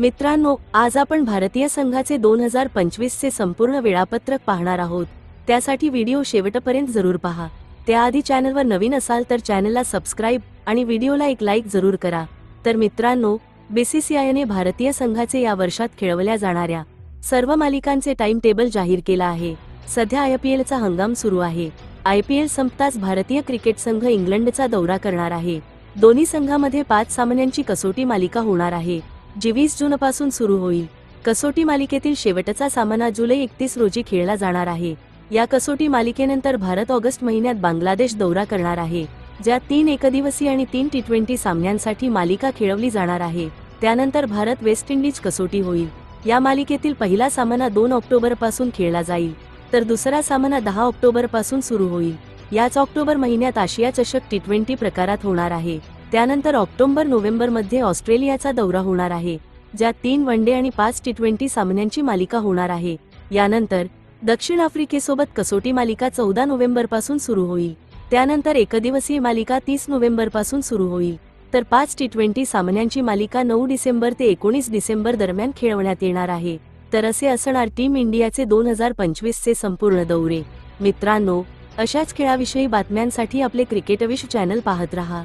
मित्रांनो आज आपण भारतीय संघाचे दोन हजार पंचवीसचे संपूर्ण वेळापत्रक पाहणार आहोत. त्यासाठी व्हिडिओ शेवटपर्यंत जरूर पहा. त्याआधी चॅनलवर नवीन असाल तर चॅनलला सबस्क्राईब आणि व्हिडिओला एक लाईक जरूर करा. तर मित्रांनो बीसीसीआयने भारतीय संघाचे या वर्षात खेळवल्या जाणाऱ्या सर्व मालिकांचे टाइम टेबल जाहीर केला आहे. सध्या आय पी एलचा हंगाम सुरू आहे. आय पी एल संपताच भारतीय क्रिकेट संघ इंग्लंडचा दौरा करणार आहे. दोन्ही संघामध्ये पाच सामन्यांची कसोटी मालिका होणार आहे. जी वीस जूनपासून सुरू होईल. कसोटी मालिकेतील शेवटचा सामना जुलै एकतीस रोजी खेळला जाणार आहे. या कसोटी मालिकेनंतर भारत ऑगस्ट महिन्यात बांगलादेश दौरा करणार आहे. ज्यात तीन एकदिवसीय आणि तीन टी ट्वेंटी सामन्यांसाठी मालिका खेळवली जाणार आहे. त्यानंतर भारत वेस्ट इंडिज कसोटी होईल. या मालिकेतील पहिला सामना दोन ऑक्टोबरपासून खेळला जाईल. तर दुसरा सामना दहा ऑक्टोबरपासून सुरू होईल. याच ऑक्टोबर महिन्यात आशिया चषक टी ट्वेंटी प्रकारात होणार आहे. त्यानंतर ऑक्टोबर नोव्हेंबरमध्ये ऑस्ट्रेलियाचा दौरा होणार आहे ज्यात तीन वन डे आणि पाच टी ट्वेंटी सामन्यांची मालिका होणार आहे. यानंतर दक्षिण आफ्रिकेसोबत कसोटी मालिका चौदा नोव्हेंबरपासून सुरू होईल. त्यानंतर एकदिवसीय मालिका तीस नोव्हेंबरपासून सुरू होईल. तर पाच टी ट्वेंटी सामन्यांची मालिका नऊ डिसेंबर ते एकोणीस डिसेंबर दरम्यान खेळवण्यात येणार आहे. तर असे असणार टीम इंडियाचे दोन हजार पंचवीसचे संपूर्ण दौरे. मित्रांनो अशाच खेळाविषयी बातम्यांसाठी आपले क्रिकेटविश चॅनल पाहत रहा.